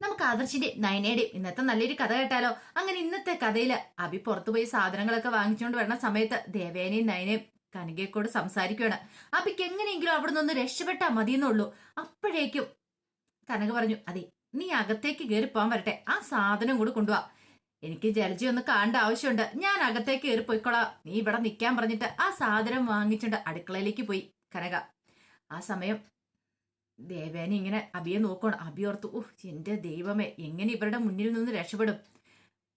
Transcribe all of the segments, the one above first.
നമുക്ക് ആദർശിന്റെ നയനയുടെയും ഇന്നത്തെ നല്ലൊരു കഥ കേട്ടാലോ? അങ്ങനെ ഇന്നത്തെ കഥയിൽ അഭി പുറത്തുപോയി സാധനങ്ങളൊക്കെ വാങ്ങിച്ചുകൊണ്ട് വരണ സമയത്ത് ദേവേനയും നയനയും കനികയെക്കോട് സംസാരിക്കുകയാണ് അഭിക്ക് എങ്ങനെയെങ്കിലും അവിടെ നിന്ന് രക്ഷപ്പെട്ടാ മതിയെന്നുള്ളൂ. അപ്പോഴേക്കും കനക പറഞ്ഞു അതെ നീ അകത്തേക്ക് കയറി പോകാൻ വരട്ടെ. ആ സാധനം കൂടി കൊണ്ടുപോവാ എനിക്ക് ജലജി ഒന്ന് കാണേണ്ട ആവശ്യമുണ്ട്. ഞാൻ അകത്തേക്ക് കയറി പോയിക്കോളാം. നീ ഇവിടെ നിൽക്കാൻ പറഞ്ഞിട്ട് ആ സാധനം വാങ്ങിച്ചുകൊണ്ട് അടുക്കളയിലേക്ക് പോയി. കനക ആ സമയം ദേവേന ഇങ്ങനെ അബിയെ നോക്കണം അബി ഓർത്തു ഓഹ് എന്റെ ദൈവമേ എങ്ങനെ ഇവരുടെ മുന്നിൽ നിന്ന് രക്ഷപ്പെടും?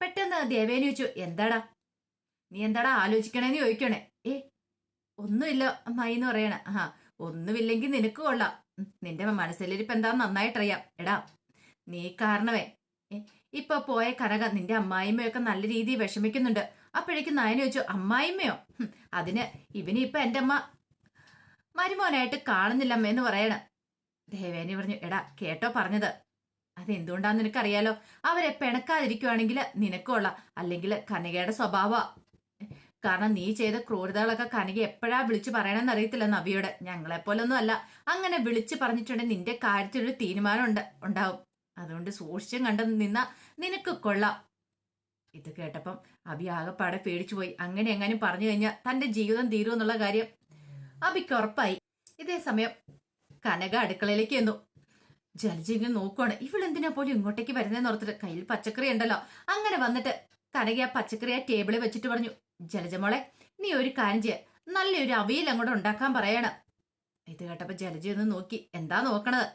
പെട്ടെന്ന് ദേവേന ചോദിച്ചു എന്താടാ? നീ എന്താടാ ആലോചിക്കണേന്ന് ചോദിക്കണേ ഏ ഒന്നുമില്ല അമ്മായി എന്ന് പറയണ. ആ ഒന്നുമില്ലെങ്കിൽ നിനക്ക് കൊള്ളാം. നിന്റെ മനസ്സിലിരിപ്പ് എന്താന്ന് നന്നായിട്ടറിയാം. എടാ നീ കാരണമേ ഇപ്പൊ പോയ കനക നിന്റെ അമ്മായിമ്മയൊക്കെ നല്ല രീതിയിൽ വിഷമിക്കുന്നുണ്ട്. അപ്പോഴേക്കും നായന ചോദിച്ചു അമ്മായിമ്മയോ? അതിന് ഇവനിപ്പ എന്റെ അമ്മ മരുമോനായിട്ട് കാണുന്നില്ലമ്മ എന്ന് പറയണ. ദേവേനി പറഞ്ഞു എടാ കേട്ടോ പറഞ്ഞത്. അതെന്തുകൊണ്ടാന്ന് നിനക്കറിയാലോ? അവരെ പിണക്കാതിരിക്കുവാണെങ്കിൽ നിനക്കുള്ള അല്ലെങ്കിൽ കനകയുടെ സ്വഭാവ. കാരണം നീ ചെയ്ത ക്രൂരതകളൊക്കെ കനിക എപ്പോഴാ വിളിച്ചു പറയണമെന്ന് അറിയത്തില്ല നവിയോട്. ഞങ്ങളെപ്പോലൊന്നും അല്ല അങ്ങനെ വിളിച്ചു പറഞ്ഞിട്ടുണ്ടെങ്കിൽ നിന്റെ കാര്യത്തിലൊരു തീരുമാനം ഉണ്ട് ഉണ്ടാവും. അതുകൊണ്ട് സൂക്ഷിച്ചും കണ്ടു നിന്ന നിനക്ക് കൊള്ളാം. ഇത് കേട്ടപ്പം അബി ആകെപ്പാടെ പേടിച്ചു പോയി അങ്ങനെ എങ്ങാനും പറഞ്ഞു കഴിഞ്ഞാൽ തന്റെ ജീവിതം തീരുമെന്നുള്ള കാര്യം അബിക്ക് ഉറപ്പായി. ഇതേ സമയം കനക അടുക്കളയിലേക്ക് വന്നു ജലജി ഇങ്ങനെ നോക്കുവാണ്. ഇവളെന്തിനാ പോലും ഇങ്ങോട്ടേക്ക് വരുന്നതെന്ന് ഓർത്തിട്ട് കയ്യിൽ പച്ചക്കറി ഉണ്ടല്ലോ. അങ്ങനെ വന്നിട്ട് കനക ആ പച്ചക്കറി ആ ടേബിളിൽ വെച്ചിട്ട് പറഞ്ഞു ജലജമോളെ നീ ഒരു കാര്യം നല്ലൊരു അവിയൽ അങ്ങോട്ട് ഉണ്ടാക്കാൻ പറയണം. ഇത് കേട്ടപ്പോ ജലജി ഒന്ന് നോക്കി എന്താ നോക്കണത്?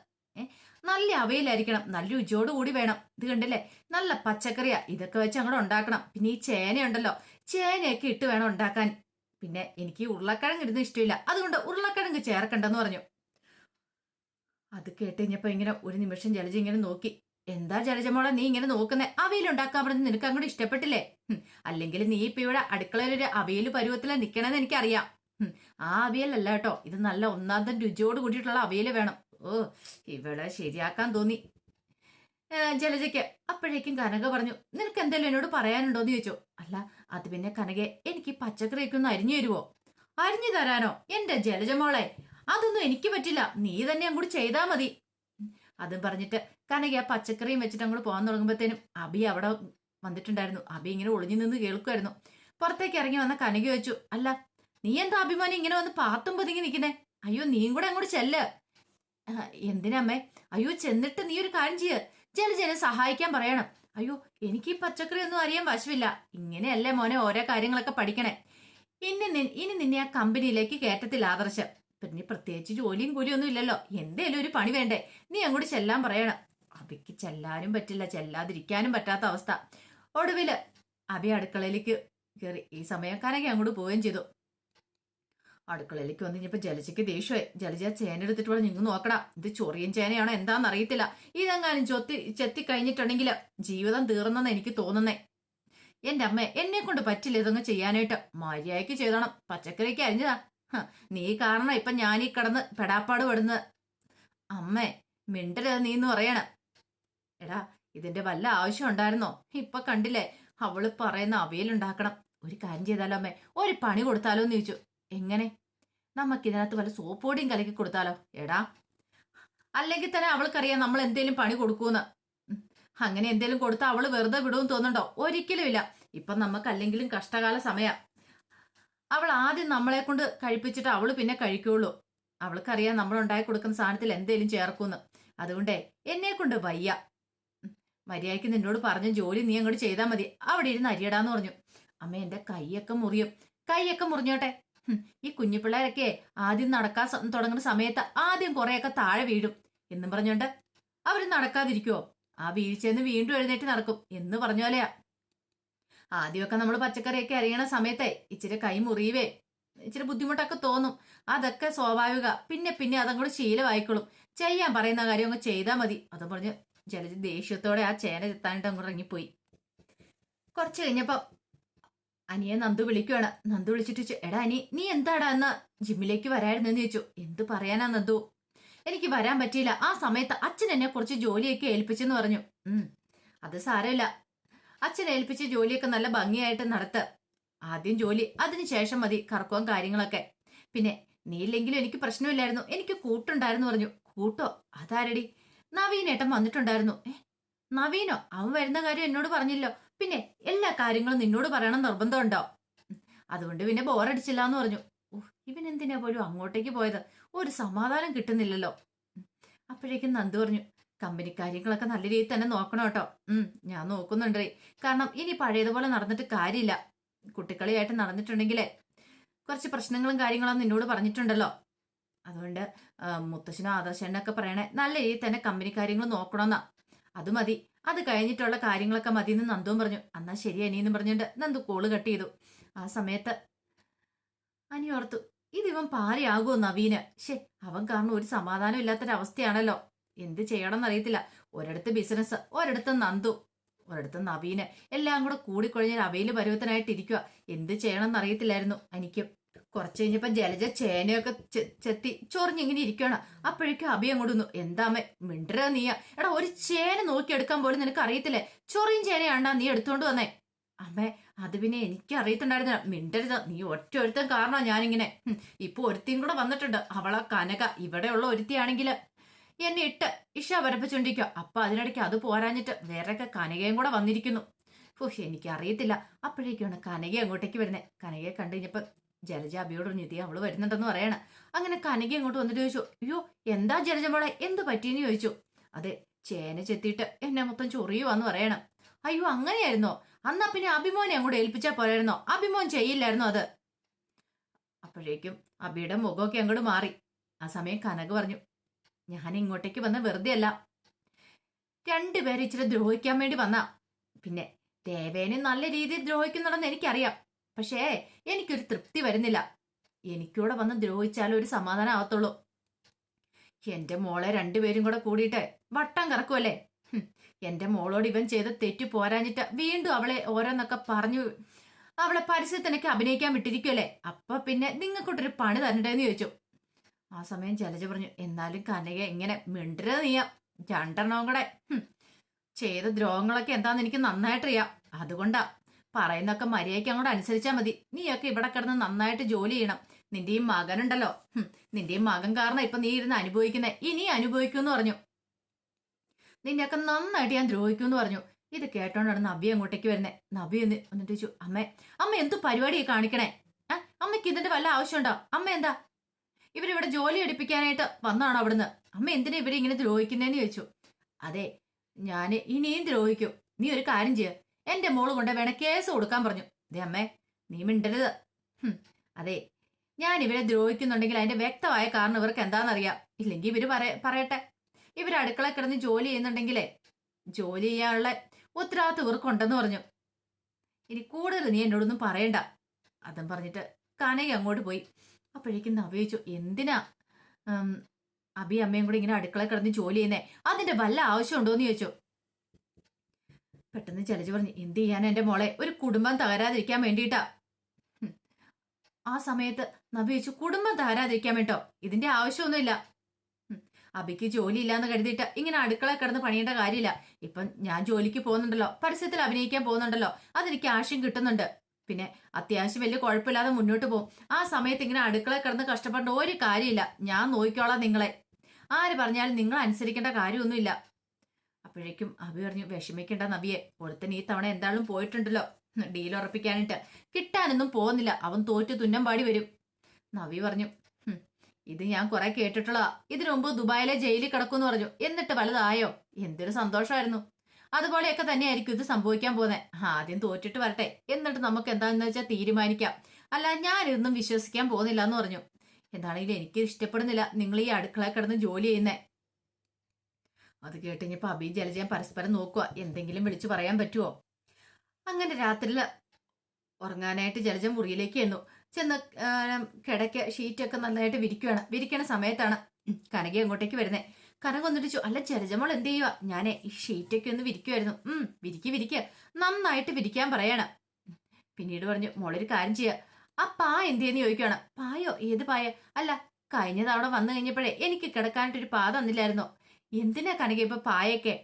നല്ല അവയിലായിരിക്കണം. നല്ല രുചിയോട് കൂടി വേണം. ഇത് കണ്ടില്ലേ? നല്ല പച്ചക്കറിയാ. ഇതൊക്കെ വെച്ച് അങ്ങോട്ട് ഉണ്ടാക്കണം. പിന്നെ ഈ ചേനയുണ്ടല്ലോ. ചേനയൊക്കെ ഇട്ട് വേണം ഉണ്ടാക്കാൻ. പിന്നെ എനിക്ക് ഉരുളക്കിഴങ്ങ് ഇരുന്ന് ഇഷ്ടമില്ല. അതുകൊണ്ട് ഉരുളക്കിഴങ്ങ് ചേർക്കണ്ടെന്ന് പറഞ്ഞു. അത് കേട്ട് കഴിഞ്ഞപ്പോൾ ഇങ്ങനെ ഒരു നിമിഷം ജലജ ഇങ്ങനെ നോക്കി. എന്താ ജലജമോളെ നീ ഇങ്ങനെ നോക്കുന്നേ? അവയിലുണ്ടാക്കാൻ പറഞ്ഞ് നിനക്ക് അങ്ങോട്ട് ഇഷ്ടപ്പെട്ടില്ലേ? അല്ലെങ്കിൽ നീ ഇപ്പൊ ഇവിടെ അടുക്കളയിൽ ഒരു അവിയൽ പരുവത്തിലാ നിക്കണെന്ന് എനിക്കറിയാം. ആ അവിയലല്ല കേട്ടോ. ഇത് നല്ല ഒന്നാമത്തെ രുചിയോട് കൂടിയിട്ടുള്ള അവയിൽ വേണം. ഓ ഇവിടെ ശരിയാക്കാൻ തോന്നി. ജലജയ്ക്ക് അപ്പോഴേക്കും കനക പറഞ്ഞു നിനക്ക് എന്തെങ്കിലും എന്നോട് പറയാനുണ്ടോന്ന് ചോദിച്ചു. അല്ല അത് പിന്നെ കനകെ എനിക്ക് പച്ചക്കറിയൊക്കെ ഒന്ന് അരിഞ്ഞു തരുവോ? അരിഞ്ഞു തരാനോ? എന്റെ ജലജമോളെ അതൊന്നും എനിക്ക് പറ്റില്ല. നീ തന്നെ അങ്ങോട്ട് ചെയ്താ മതി. അതും പറഞ്ഞിട്ട് കനക ആ പച്ചക്കറിയും വെച്ചിട്ട് അങ്ങോട്ട് പോകാൻ തുടങ്ങുമ്പോഴത്തേനും അബി അവിടെ വന്നിട്ടുണ്ടായിരുന്നു. അബി ഇങ്ങനെ ഒളിഞ്ഞു നിന്ന് കേൾക്കുമായിരുന്നു പുറത്തേക്ക് ഇറങ്ങി വന്ന കനക വെച്ചു അല്ല നീ എന്താ അഭിമാനി ഇങ്ങനെ വന്ന് പാത്തും പതുങ്ങി നിൽക്കുന്നേ? അയ്യോ നീയും കൂടെ അങ്ങോട്ട് ചെല്ല്. എന്തിനമ്മേ അയ്യോ ചെന്നിട്ട് നീ ഒരു കാര്യം ചെയ്യ്. ജലജനെ സഹായിക്കാൻ പറയണം. അയ്യോ എനിക്ക് ഈ പച്ചക്കറി ഒന്നും അറിയാൻ വശമില്ല. ഇങ്ങനെയല്ലേ മോനെ ഓരോ കാര്യങ്ങളൊക്കെ പഠിക്കണേ? ഇനി ഇനി നിന്നെ ആ കമ്പനിയിലേക്ക് കയറ്റത്തില്ല ആദർശം. പിന്നെ പ്രത്യേകിച്ച് ജോലിയും കൂലിയും ഒന്നും ഇല്ലല്ലോ. എന്തേലും ഒരു പണി വേണ്ടേ? നീ അങ്ങോട്ട് ചെല്ലാൻ പറയണം. അബിക്ക് ചെല്ലാനും പറ്റില്ല. ചെല്ലാതിരിക്കാനും പറ്റാത്ത അവസ്ഥ. ഒടുവിൽ അബി അടുക്കളയിലേക്ക് കയറി ഈ സമയക്കാരൊക്കെ അങ്ങോട്ട് പോവുകയും ചെയ്തു. അടുക്കളയിലേക്ക് വന്നു കഴിഞ്ഞപ്പോ ജലജയ്ക്ക് ദേഷ്യമായി. ജലജ ചേന എടുത്തിട്ട് പറഞ്ഞു നിങ്ങൾ നോക്കടാ. ഇത് ചൊറിയൻ ചേനയാണോ? എന്താന്ന് അറിയത്തില്ല. ഇതെങ്ങാനും ചൊത്തി ചെത്തി കഴിഞ്ഞിട്ടുണ്ടെങ്കിൽ ജീവിതം തീർന്നെന്ന് എനിക്ക് തോന്നുന്നേ. എന്റെ അമ്മ എന്നെ കൊണ്ട് പറ്റില്ല ഇതൊന്നും ചെയ്യാനായിട്ട്. മര്യാദയ്ക്ക് ചെയ്തോണം. പച്ചക്കറിക്ക് അരിഞ്ഞതാ. നീ കാരണം ഇപ്പൊ ഞാനീ കിടന്ന് പെടാപ്പാട് പെടുന്നത് അമ്മേ മിണ്ടരുത് നീ എന്ന് പറയണം. എടാ ഇതിന്റെ വല്ല ആവശ്യം ഉണ്ടായിരുന്നോ? ഇപ്പൊ കണ്ടില്ലേ അവൾ പറയുന്ന അവയിലുണ്ടാക്കണം ഒരു കാര്യം ചെയ്താലോ അമ്മേ? ഒരു പണി കൊടുത്താലോ എന്ന് ചോദിച്ചു. എങ്ങനെ? നമുക്ക് ഇതിനകത്ത് വല്ല സോപ്പോടിയും കലക്കി കൊടുത്താലോ? എടാ. അല്ലെങ്കിൽ തന്നെ അവൾക്കറിയാം നമ്മൾ എന്തേലും പണി കൊടുക്കൂന്ന്. അങ്ങനെ എന്തേലും കൊടുത്താൽ അവൾ വെറുതെ വിടുമെന്ന് തോന്നുന്നുണ്ടോ ഒരിക്കലും ഇല്ല ഇപ്പൊ നമുക്ക് അല്ലെങ്കിലും കഷ്ടകാല സമയ. അവൾ ആദ്യം നമ്മളെ കൊണ്ട് കഴിപ്പിച്ചിട്ട് അവൾ പിന്നെ കഴിക്കുള്ളൂ. അവൾക്കറിയാം നമ്മൾ ഉണ്ടാക്കി കൊടുക്കുന്ന സാധനത്തിൽ എന്തേലും ചേർക്കൂന്ന്. അതുകൊണ്ടേ എന്നെ കൊണ്ട് വയ്യ. മര്യാദയ്ക്ക് നിന്നോട് പറഞ്ഞ ജോലി നീ അങ്ങോട്ട് ചെയ്താൽ മതി. അവിടെ ഇരുന്ന് അരിയടാന്ന് പറഞ്ഞു. അമ്മ എന്റെ കൈയൊക്കെ മുറിയും. കൈയൊക്കെ മുറിഞ്ഞോട്ടെ. ഈ കുഞ്ഞുപിള്ളേരൊക്കെ ആദ്യം നടക്കാൻ തുടങ്ങുന്ന സമയത്ത് ആദ്യം കുറെയൊക്കെ താഴെ വീഴും. എന്നും പറഞ്ഞോണ്ട് അവർ നടക്കാതിരിക്കുവോ? ആ വീഴ്ചയെന്ന് വീണ്ടും എഴുന്നേറ്റ് നടക്കും. എന്ന് പറഞ്ഞ പോലെയാ. ആദ്യമൊക്കെ നമ്മൾ പച്ചക്കറിയൊക്കെ അറിയണ സമയത്തെ ഇച്ചിരി കൈ മുറിയുവേ. ഇച്ചിരി ബുദ്ധിമുട്ടൊക്കെ തോന്നും. അതൊക്കെ സ്വാഭാവിക. പിന്നെ പിന്നെ അതങ്ങോട്ട് ശീലമായിക്കോളും. ചെയ്യാൻ പറയുന്ന കാര്യം അങ്ങ് ചെയ്താൽ മതി. അതും പറഞ്ഞ് ജലജ ദേഷ്യത്തോടെ ആ ചേന ചെത്താനിട്ട് അങ്ങോട്ട് ഇറങ്ങിപ്പോയി. കുറച്ച് കഴിഞ്ഞപ്പോ അനിയെ നന്ദു വിളിക്കുവാണ്. നന്ദു വിളിച്ചിട്ട് എടാ അനി നീ എന്താടാ എന്ന് ജിമ്മിലേക്ക് വരായിരുന്നെന്ന് ചോദിച്ചു. എന്ത് പറയാനാ നന്ദു? എനിക്ക് വരാൻ പറ്റിയില്ല. ആ സമയത്ത് അച്ഛൻ എന്നെ കുറച്ച് ജോലിയൊക്കെ ഏൽപ്പിച്ചെന്ന് പറഞ്ഞു. ഉം അത് സാരമില്ല. അച്ഛൻ ഏൽപ്പിച്ച ജോലിയൊക്കെ നല്ല ഭംഗിയായിട്ട് നടത്ത്. ആദ്യം ജോലി അതിനുശേഷം മതി കറക്കവും കാര്യങ്ങളൊക്കെ. പിന്നെ നീ ഇല്ലെങ്കിലും എനിക്ക് പ്രശ്നമില്ലായിരുന്നു എനിക്ക് കൂട്ടുണ്ടായിരുന്നു പറഞ്ഞു. കൂട്ടോ? അതാരടി? നവീനേട്ടൻ വന്നിട്ടുണ്ടായിരുന്നു. ഏ? നവീനോ? അവൻ വരുന്ന കാര്യം എന്നോട് പറഞ്ഞില്ലോ. പിന്നെ എല്ലാ കാര്യങ്ങളും നിന്നോട് പറയണം നിർബന്ധമുണ്ടോ? അതുകൊണ്ട് പിന്നെ ബോറടിച്ചില്ല എന്ന് പറഞ്ഞു ഇവൻ എന്തിനാ പോലും അങ്ങോട്ടേക്ക് പോയത്? ഒരു സമാധാനം കിട്ടുന്നില്ലല്ലോ. അപ്പോഴേക്കും നന്ദു പറഞ്ഞു. കമ്പനി കാര്യങ്ങളൊക്കെ നല്ല രീതിയിൽ തന്നെ നോക്കണം കേട്ടോ. ഉം ഞാൻ നോക്കുന്നുണ്ട്. കാരണം ഇനി പഴയതുപോലെ നടന്നിട്ട് കാര്യമില്ല. കുട്ടിക്കളിയായിട്ട് നടന്നിട്ടുണ്ടെങ്കിലേ കുറച്ച് പ്രശ്നങ്ങളും കാര്യങ്ങളും നിന്നോട് പറഞ്ഞിട്ടുണ്ടല്ലോ. അതുകൊണ്ട് മുത്തശ്ശനും ആദർശനൊക്കെ പറയണേ നല്ല രീതിയിൽ തന്നെ കമ്പനി കാര്യങ്ങൾ നോക്കണമെന്നാ അത് മതി. അത് കഴിഞ്ഞിട്ടുള്ള കാര്യങ്ങളൊക്കെ മതി എന്ന് നന്ദുവും പറഞ്ഞു. എന്നാ ശരി അനിയെന്ന് പറഞ്ഞുകൊണ്ട് നന്ദു കോൾ കട്ട് ചെയ്തു. ആ സമയത്ത് അനി ഓർത്തു ഇതിവൻ പാരയാകുമോ നവീന്? ശേ അവൻ കാരണം ഒരു സമാധാനം ഇല്ലാത്തൊരവസ്ഥയാണല്ലോ. എന്ത് ചെയ്യണമെന്ന് അറിയത്തില്ല. ഒരിടത്ത് ബിസിനസ് ഒരിടത്ത് നന്ദു ഒരിടത്ത് നവീന് എല്ലാം കൂടെ കൂടിക്കൊഴിഞ്ഞ അവയിൽ പരുവത്തനായിട്ട് ഇരിക്കുക എന്ത് ചെയ്യണമെന്ന് അറിയത്തില്ലായിരുന്നു എനിക്ക്. കുറച്ച് കഴിഞ്ഞപ്പോ ജലജ ചേനയൊക്കെ ചെത്തി ചൊറിഞ്ഞിങ്ങനെ ഇരിക്കുകയാണ് അപ്പോഴേക്കും അഭി അങ്ങോട്ട് വന്നു. എന്താമേ മിണ്ടര നീയ. എടാ ഒരു ചേന നോക്കിയെടുക്കാൻ പോലും നിനക്ക് അറിയത്തില്ലേ? ചൊറിയും ചേനയാണ്ടാ നീ എടുത്തോണ്ട് വന്നേ. അമ്മേ അത് പിന്നെ എനിക്ക് അറിയത്തുണ്ടായിരുന്നില്ല മിണ്ടരുത്. നീ ഒറ്റ ഒരുത്തൻ കാരണം ഞാനിങ്ങനെ. ഇപ്പൊ ഒരുത്തിയും കൂടെ വന്നിട്ടുണ്ട്. അവളാ കനക. ഇവിടെയുള്ള ഒരുത്തിയാണെങ്കിൽ എന്നെ ഇട്ട് ഇഷ വരപ്പിച്ചോണ്ടിരിക്കോ അപ്പൊ അതിനിടയ്ക്ക് അത് പോരാഞ്ഞിട്ട് വേറെയൊക്കെ കനകയും കൂടെ വന്നിരിക്കുന്നു. ഓഹ് എനിക്ക് അറിയത്തില്ല അപ്പോഴേക്കാണ് കനക അങ്ങോട്ടേക്ക് വരുന്നത് കനകയെ കണ്ടു കഴിഞ്ഞപ്പോ ജലജ അബിയോട് നിധി അവൾ വരുന്നുണ്ടെന്ന് പറയണ. അങ്ങനെ കനക അങ്ങോട്ട് വന്നിട്ട് ചോദിച്ചു അയ്യോ എന്താ ജലജ മോളെ? എന്ത് പറ്റിയെന്ന് ചോദിച്ചു? അതെ ചേന ചെത്തിയിട്ട് എന്നെ മൊത്തം ചൊറിയുവാന്ന് പറയണം. അയ്യോ അങ്ങനെയായിരുന്നോ? അന്നാ പിന്നെ അഭിമോനെ അങ്ങോട്ട് ഏൽപ്പിച്ചാ പോരായിരുന്നോ? അഭിമോൻ ചെയ്യില്ലായിരുന്നോ അത്? അപ്പോഴേക്കും അബിയുടെ മുഖമൊക്കെ അങ്ങോട്ട് മാറി. ആ സമയം കനക പറഞ്ഞു ഞാൻ ഇങ്ങോട്ടേക്ക് വന്ന വെറുതെ അല്ല രണ്ടുപേരെ ഇച്ചിരി ദ്രോഹിക്കാൻ വേണ്ടി വന്ന. പിന്നെ ദേവേനെ നല്ല രീതിയിൽ ദ്രോഹിക്കുന്നുണ്ടെന്ന് എനിക്കറിയാം. പക്ഷേ എനിക്കൊരു തൃപ്തി വരുന്നില്ല. എനിക്കൂടെ വന്ന് ദ്രോഹിച്ചാലും ഒരു സമാധാനം ആവത്തുള്ളൂ. എന്റെ മോളെ രണ്ടുപേരും കൂടെ കൂടിയിട്ട് വട്ടം കറക്കുമല്ലേ എന്റെ മോളോട് ഇവൻ ചെയ്ത തെറ്റു പോരാഞ്ഞിട്ട് വീണ്ടും അവളെ ഓരോന്നൊക്കെ പറഞ്ഞു അവളെ പരസ്യത്തിനൊക്കെ അഭിനയിക്കാൻ വിട്ടിരിക്കുമല്ലേ അപ്പൊ പിന്നെ നിങ്ങൾക്കൊട്ടൊരു പണി തരണ്ടേന്ന് ചോദിച്ചു. ആ സമയം ജലജ പറഞ്ഞു എന്നാലും കനക ഇങ്ങനെ മിണ്ടരുത് നീയ. രണ്ടെണ്ണവും കൂടെ ചെയ്ത ദ്രോഹങ്ങളൊക്കെ എന്താന്ന് എനിക്ക് നന്നായിട്ടറിയാം. അതുകൊണ്ടാ പറയുന്നൊക്കെ മര്യാദയ്ക്ക് അങ്ങോട്ട് അനുസരിച്ചാൽ മതി. നീയൊക്കെ ഇവിടെ കിടന്ന് നന്നായിട്ട് ജോലി ചെയ്യണം. നിന്റെയും മകനുണ്ടല്ലോ. നിന്റെയും മകൻ കാരണം ഇപ്പൊ നീ ഇരുന്ന് അനുഭവിക്കുന്നേ. ഇനി അനുഭവിക്കൂന്ന് പറഞ്ഞു. നിന്നെയൊക്കെ നന്നായിട്ട് ഞാൻ ദ്രോഹിക്കൂന്ന് പറഞ്ഞു. ഇത് കേട്ടോണ്ടാണ് നബി അങ്ങോട്ടേക്ക് വരുന്നേ. നബി എന്ന് എന്നിട്ട് ചോദിച്ചു അമ്മേ അമ്മ എന്തു പരിപാടിയെ കാണിക്കണേ? അമ്മയ്ക്ക് ഇതിന്റെ വല്ല ആവശ്യമുണ്ടോ? അമ്മ എന്താ? ഇവരിവിടെ ജോലി എടുപ്പിക്കാനായിട്ട് വന്നാണ് അവിടുന്ന്. അമ്മ എന്തിനാ ഇവരെ ഇങ്ങനെ ദ്രോഹിക്കുന്നതെന്ന് ചോദിച്ചു. അതെ ഞാൻ ഇനിയും ദ്രോഹിക്കും. നീ ഒരു കാര്യം ചെയ്യ. എന്റെ മോൾ കൊണ്ട് വേണ കേസ് കൊടുക്കാൻ പറഞ്ഞു. ദേ അമ്മേ നീ മിണ്ടരുത്. അതെ ഞാൻ ഇവരെ ദ്രോഹിക്കുന്നുണ്ടെങ്കിൽ അതിന്റെ വ്യക്തമായ കാരണം ഇവർക്ക് എന്താണെന്നറിയാം. ഇല്ലെങ്കിൽ ഇവർ പറയ- പറയട്ടെ. ഇവർ അടുക്കള കിടന്ന് ജോലി ചെയ്യുന്നുണ്ടെങ്കിലേ ജോലി ചെയ്യാനുള്ള ഉത്തരവാദിത്വം ഇവർക്കുണ്ടെന്ന് പറഞ്ഞു. ഇനി കൂടുതൽ നീ എന്നോടൊന്നും പറയണ്ട. അതും പറഞ്ഞിട്ട് കനക അങ്ങോട്ട് പോയി. അപ്പോഴേക്കും നവയിച്ചു എന്തിനാ? ഉം, അബി അമ്മയും കൂടെ ഇങ്ങനെ അടുക്കള കിടന്ന് ജോലി ചെയ്യുന്നേ. അതിന്റെ വല്ല ആവശ്യമുണ്ടോന്ന് ചോദിച്ചു. പെട്ടെന്ന് ചലച്ചു പറഞ്ഞു എന്ത് ചെയ്യാൻ എന്റെ മോളെ? ഒരു കുടുംബം തകരാതിരിക്കാൻ വേണ്ടിയിട്ടാ. ആ സമയത്ത് നബി ചോദിച്ചു കുടുംബം തകരാതിരിക്കാൻ വേണ്ടോ? ഇതിന്റെ ആവശ്യമൊന്നുമില്ല. അബിക്ക് ജോലി ഇല്ലാന്ന് കരുതിയിട്ട് ഇങ്ങനെ അടുക്കള കിടന്ന് പണിയേണ്ട കാര്യമില്ല. ഇപ്പം ഞാൻ ജോലിക്ക് പോകുന്നുണ്ടല്ലോ. പരസ്യത്തിൽ അഭിനയിക്കാൻ പോകുന്നുണ്ടല്ലോ. അതെനിക്ക് ആശയം കിട്ടുന്നുണ്ട്. പിന്നെ അത്യാവശ്യം വലിയ കുഴപ്പമില്ലാതെ മുന്നോട്ട് പോകും. ആ സമയത്ത് ഇങ്ങനെ അടുക്കള കിടന്ന് കഷ്ടപ്പെടേണ്ട ഒരു കാര്യമില്ല. ഞാൻ നോക്കിക്കോളാം നിങ്ങളെ. ആര് പറഞ്ഞാലും നിങ്ങൾ അനുസരിക്കേണ്ട കാര്യമൊന്നുമില്ല. അപ്പോഴേക്കും അഭി പറഞ്ഞു വിഷമിക്കേണ്ട നബിയെ. ഒരുത്തൻ ഈ തവണ എന്തായാലും പോയിട്ടുണ്ടല്ലോ. ഡീൽ ഉറപ്പിക്കാനിട്ട്. കിട്ടാനൊന്നും പോകുന്നില്ല. അവൻ തോറ്റു തുന്നം പാടി വരും. നവി പറഞ്ഞു "ഹും, ഇത് ഞാൻ കുറെ കേട്ടിട്ടുള്ളതാ. ഇതിനു മുമ്പ് ദുബായിലെ ജയിലിൽ കിടക്കുമെന്ന് പറഞ്ഞു. എന്നിട്ട് വലുതായോ എന്തൊരു സന്തോഷമായിരുന്നു. അതുപോലെയൊക്കെ തന്നെയായിരിക്കും ഇത് സംഭവിക്കാൻ പോകുന്നത് ആദ്യം തോറ്റിട്ട് വരട്ടെ. എന്നിട്ട് നമുക്ക് എന്താണെന്ന് വെച്ചാൽ തീരുമാനിക്കാം. അല്ല ഞാനിതൊന്നും വിശ്വസിക്കാൻ പോകുന്നില്ല എന്ന് പറഞ്ഞു. എന്താണെങ്കിലും എനിക്ക് ഇഷ്ടപ്പെടുന്നില്ല നിങ്ങൾ ഈ അടുക്കള കിടന്ന് ജോലി ചെയ്യുന്നേ. അത് കേട്ടുകഴിഞ്ഞപ്പോ അഭി ജലജയം പരസ്പരം നോക്കുക എന്തെങ്കിലും വിളിച്ചു പറയാൻ പറ്റുമോ അങ്ങനെ രാത്രിയിൽ ഉറങ്ങാനായിട്ട് ജലജം മുറിയിലേക്ക് എണ്ണു. ചെന്ന് കിടക്ക ഷീറ്റൊക്കെ നന്നായിട്ട് വിരിക്കുകയാണ് വിരിക്കണ സമയത്താണ് കനകി അങ്ങോട്ടേക്ക് വരുന്നത് കനക കൊന്നിട്ട് അല്ല ചെറുജമോൾ എന്ത് ചെയ്യുക ഞാനേ ഈ ഷീറ്റൊക്കെ ഒന്ന് വിരിക്കുമായിരുന്നു ഉം വിരിക്ക് വിരിക്ക്. നന്നായിട്ട് വിരിക്കാൻ പറയണം. പിന്നീട് പറഞ്ഞു മോളൊരു കാര്യം ചെയ്യുക ആ പാ എന്തേന്ന് ചോദിക്കുകയാണ് പായോ? ഏത് പായ? അല്ല കഴിഞ്ഞ തവണ വന്നു കഴിഞ്ഞപ്പോഴേ എനിക്ക് കിടക്കാനായിട്ടൊരു പാ തന്നില്ലായിരുന്നോ. എന്തിനാ കനക ഇപ്പൊ പായൊക്കെ?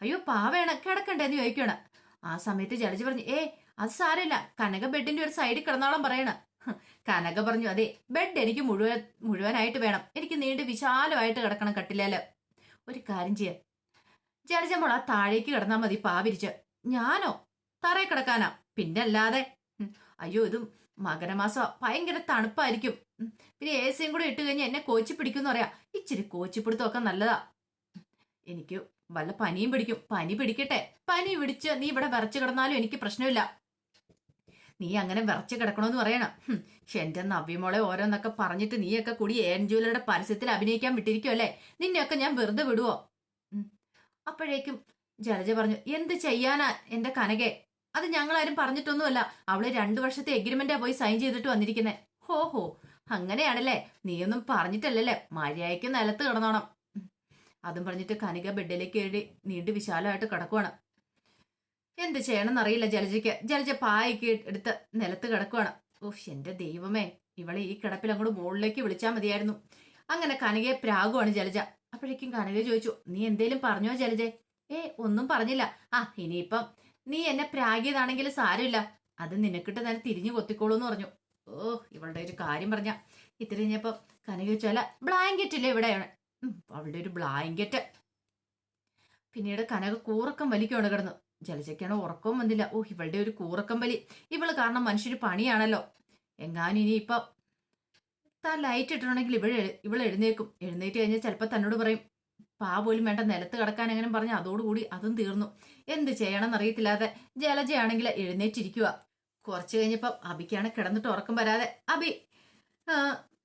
അയ്യോ പാ വേണം. കിടക്കണ്ടേന്ന് ചോദിക്കുകയാണ് ആ സമയത്ത് ജലജ് പറഞ്ഞു ഏ അത് സാരമില്ല. കനക ബെഡിന്റെ ഒരു സൈഡിൽ കിടന്നോളം പറയണ. കനക പറഞ്ഞു അതെ ബെഡ് എനിക്ക് മുഴുവൻ മുഴുവനായിട്ട് വേണം. എനിക്ക് നീണ്ട് വിശാലമായിട്ട് കിടക്കണം കട്ടിലേൽ. ഒരു കാര്യം ചെയ്യാം. ജലജമ്മോൾ ആ താഴേക്ക് കിടന്നാൽ മതി പാവിരിച്ച് ഞാനോ? തറയിൽ കിടക്കാനാ? പിന്നെ അല്ലാതെ അയ്യോ ഇതും മകരമാസം. ഭയങ്കര തണുപ്പായിരിക്കും. പിന്നെ എ സിയും കൂടെ ഇട്ട് കഴിഞ്ഞാൽ എന്നെ കോച്ചി പിടിക്കുമെന്ന് പറയാ. ഇച്ചിരി കോച്ചിപ്പിടുത്തമൊക്കെ നല്ലതാ. എനിക്ക് വല്ല പനിയും പിടിക്കും. പനി പിടിക്കട്ടെ. പനി പിടിച്ച് നീ ഇവിടെ വിറച്ചു കിടന്നാലും എനിക്ക് പ്രശ്നമില്ല. നീ അങ്ങനെ വിറച്ച് കിടക്കണമെന്ന് പറയണം. എന്റെ നവ്യമോളെ ഓരോന്നൊക്കെ പറഞ്ഞിട്ട് നീയൊക്കെ കൂടി ഏൻജൂലയുടെ പരസ്യത്തിൽ അഭിനയിക്കാൻ വിട്ടിരിക്കുമല്ലേ നിന്നെയൊക്കെ ഞാൻ വെറുതെ വിടുവോ? അപ്പോഴേക്കും ജലജ പറഞ്ഞു എന്ത് ചെയ്യാനാ എന്റെ കനകെ? അത് ഞങ്ങളാരും പറഞ്ഞിട്ടൊന്നുമല്ല. അവൾ രണ്ടു വർഷത്തെ എഗ്രിമെന്റാ പോയി സൈൻ ചെയ്തിട്ട് വന്നിരിക്കുന്നേ. ഹോ ഹോ അങ്ങനെയാണല്ലേ? നീയൊന്നും പറഞ്ഞിട്ടല്ലല്ലേ? മര്യാദയ്ക്ക് നിലത്ത് കിടന്നോണം. അതും പറഞ്ഞിട്ട് കനിക ബെഡിലേക്ക് കയറി നീണ്ടു വിശാലമായിട്ട് കിടക്കുവാണ്. എന്ത് ചെയ്യണമെന്നറിയില്ല ജലജയ്ക്ക്. ജലജ പായൊക്കെ എടുത്ത് നിലത്ത് കിടക്കുവാണ്. ഓഹ് എന്റെ ദൈവമേ. ഇവളെ ഈ കിടപ്പിൽ അങ്ങോട്ട് മുകളിലേക്ക് വിളിച്ചാൽ മതിയായിരുന്നു. അങ്ങനെ കനകയെ പ്രാഗുവാണ് ജലജ. അപ്പോഴേക്കും കനക ചോദിച്ചു നീ എന്തേലും പറഞ്ഞോ ജലജെ? ഏ ഒന്നും പറഞ്ഞില്ല. ആ ഇനിയിപ്പം നീ എന്നെ പ്രാഗിയതാണെങ്കിൽ സാരമില്ല. അത് നിനക്കിട്ട് തന്നെ തിരിഞ്ഞു കൊത്തിക്കോളൂ എന്ന് പറഞ്ഞു. ഓ ഇവളുടെ ഒരു കാര്യം പറഞ്ഞ. ഇത്തിരി കഴിഞ്ഞപ്പോ കനക ചോദിച്ചാല ബ്ലാങ്കറ്റ് ഇല്ലേ ഇവിടെയാണ്? അവളുടെ ഒരു ബ്ലാങ്കറ്റ്. പിന്നീട് കനക കൂറക്കം വലിക്കുവാണ് കിടന്നു. ജലജയ്ക്കാണ് ഉറക്കവും വന്നില്ല. ഓ ഇവളുടെ ഒരു കൂറക്കമ്പലി. ഇവൾ കാരണം മനുഷ്യര് പണിയാണല്ലോ. എങ്ങാനും ഇനി ഇപ്പൊ താൻ ലൈറ്റ് ഇട്ടിട്ടുണ്ടെങ്കിൽ ഇവിടെ ഇവൾ എഴുന്നേക്കും എഴുന്നേറ്റ് കഴിഞ്ഞാൽ ചിലപ്പോൾ തന്നോട് പറയും പാ പോലും വേണ്ട നിലത്ത് കിടക്കാൻ എങ്ങനെ പറഞ്ഞ് അതോടുകൂടി അതും തീർന്നു. എന്ത് ചെയ്യണമെന്ന് അറിയത്തില്ലാതെ ജലജയാണെങ്കിൽ എഴുന്നേറ്റിരിക്കുക കുറച്ച് കഴിഞ്ഞപ്പോൾ അബിക്കാണ് കിടന്നിട്ട് ഉറക്കം വരാതെ അബി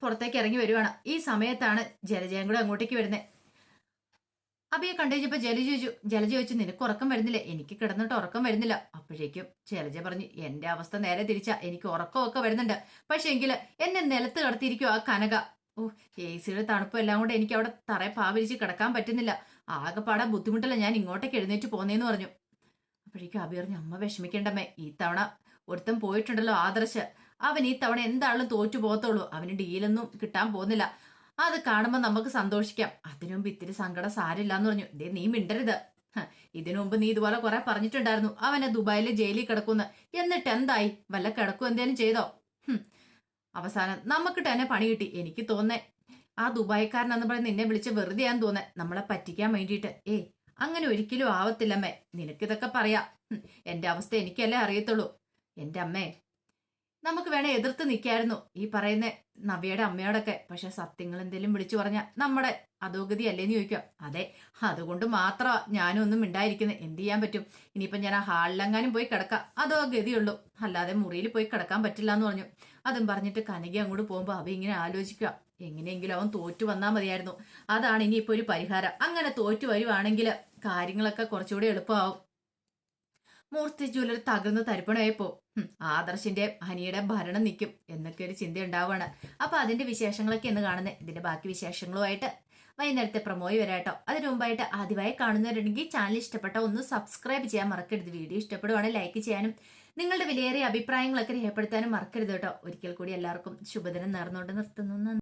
പുറത്തേക്ക് ഇറങ്ങി വരുവാണ്. ഈ സമയത്താണ് ജലജയും കൂടെ അങ്ങോട്ടേക്ക് വരുന്നത് അബിയെ കണ്ടുകഴിഞ്ഞപ്പോ ജലജ ചോദിച്ചു ജലജ ചോദിച്ചു നിനക്ക് ഉറക്കം വരുന്നില്ല? എനിക്ക് കിടന്നിട്ട് ഉറക്കം വരുന്നില്ല. അപ്പോഴേക്കും ജലജ പറഞ്ഞു എന്റെ അവസ്ഥ നേരെ തിരിച്ചാ എനിക്ക് ഉറക്കമൊക്കെ വരുന്നുണ്ട്. പക്ഷെ എങ്കിൽ എന്നെ നിലത്ത് കടത്തിയിരിക്കും ആ കനക. ഓ എ സിയുടെ തണുപ്പ് എല്ലാം കൊണ്ട് എനിക്ക് അവിടെ തറ പാവിരിച്ച് കിടക്കാൻ പറ്റുന്നില്ല. ആകെപ്പാടെ ബുദ്ധിമുട്ടല്ല ഞാൻ ഇങ്ങോട്ടേക്ക് എഴുന്നേറ്റ് പോന്നേന്ന് പറഞ്ഞു. അപ്പോഴേക്കും അബി പറഞ്ഞു അമ്മ വിഷമിക്കേണ്ടമ്മേ ഈ തവണ ഒരുത്തൻ പോയിട്ടുണ്ടല്ലോ ആദർശ്. അവൻ ഈ തവണ എന്താണെങ്കിലും തോറ്റു പോകത്തുള്ളൂ. അവന് ഡീലൊന്നും കിട്ടാൻ പോകുന്നില്ല. അത് കാണുമ്പോൾ നമുക്ക് സന്തോഷിക്കാം. അതിനു മുമ്പ് ഇത്തിരി സങ്കടം സാരില്ല എന്ന് പറഞ്ഞു. ദേ നീ മിണ്ടരുത്. ഇതിനു മുമ്പ് നീ ഇതുപോലെ കുറെ പറഞ്ഞിട്ടുണ്ടായിരുന്നു. അവനെ ദുബായിലെ ജയിലിൽ കിടക്കുന്നു. എന്നിട്ട് എന്തായി? വല്ല കിടക്കും എന്തേലും ചെയ്തോ? അവസാനം നമുക്ക് തന്നെ പണി കിട്ടി. എനിക്ക് തോന്നേ. ആ ദുബായിക്കാരൻ എന്ന് പറഞ്ഞ് നിന്നെ വിളിച്ച് വെറുതെ ആന്ന് തോന്നേ. നമ്മളെ പറ്റിക്കാൻ വേണ്ടിയിട്ട്. ഏ അങ്ങനെ ഒരിക്കലും ആവത്തില്ലമ്മേ. നിനക്കിതൊക്കെ പറയാം. എന്റെ അവസ്ഥ എനിക്കല്ലേ അറിയത്തുള്ളൂ. എന്റെ അമ്മേ നമുക്ക് വേണേ എതിർത്ത് നിൽക്കായിരുന്നു ഈ പറയുന്ന നവ്യയുടെ അമ്മയോടൊക്കെ. പക്ഷെ സത്യങ്ങൾ എന്തെങ്കിലും വിളിച്ചു പറഞ്ഞാൽ നമ്മുടെ അധോഗതി അല്ലേന്ന് ചോദിക്കാം. അതെ അതുകൊണ്ട് മാത്രം ഞാനും ഒന്നും മിണ്ടായിരിക്കുന്നത് എന്ത് ചെയ്യാൻ പറ്റും? ഇനിയിപ്പം ഞാൻ ആ ഹാളിലെങ്ങാനും പോയി കിടക്കാം. അതോ ഗതിയുള്ളൂ അല്ലാതെ മുറിയിൽ പോയി കിടക്കാൻ പറ്റില്ല എന്ന് പറഞ്ഞു. അതും പറഞ്ഞിട്ട് കനകി അങ്ങോട്ട് പോകുമ്പോൾ അവ ഇങ്ങനെ ആലോചിക്കുക എങ്ങനെയെങ്കിലും അവൻ തോറ്റു വന്നാൽ മതിയായിരുന്നു. അതാണ് ഇനിയിപ്പോ ഒരു പരിഹാരം. അങ്ങനെ തോറ്റു വരുവാണെങ്കിൽ കാര്യങ്ങളൊക്കെ കുറച്ചുകൂടി എളുപ്പമാവും. മൂർത്തി ജ്വല്ലറി തകർന്ന് തരിപ്പണമായപ്പോ ആദർശിന്റെ ഹനിയുടെ ഭരണം നിൽക്കും എന്നൊക്കെ ഒരു ചിന്ത ഉണ്ടാവുകയാണ് അപ്പൊ അതിന്റെ വിശേഷങ്ങളൊക്കെ എന്ന് കാണുന്നത് ഇതിന്റെ ബാക്കി വിശേഷങ്ങളുമായിട്ട് വൈകുന്നേരത്തെ പ്രമോയി വരാട്ടോ. അതിനു മുമ്പായിട്ട് ആദ്യമായി കാണുന്നവരുണ്ടെങ്കിൽ ചാനൽ ഇഷ്ടപ്പെട്ട ഒന്ന് സബ്സ്ക്രൈബ് ചെയ്യാൻ മറക്കരുത്. വീഡിയോ ഇഷ്ടപ്പെടുവാണെങ്കിൽ ലൈക്ക് ചെയ്യാനും നിങ്ങളുടെ വിലയേറിയ അഭിപ്രായങ്ങളൊക്കെ രേഖപ്പെടുത്താനും മറക്കരുത് കേട്ടോ. ഒരിക്കൽ കൂടി എല്ലാവർക്കും ശുഭദിനം നേർന്നുകൊണ്ട് നിർത്തുന്നു.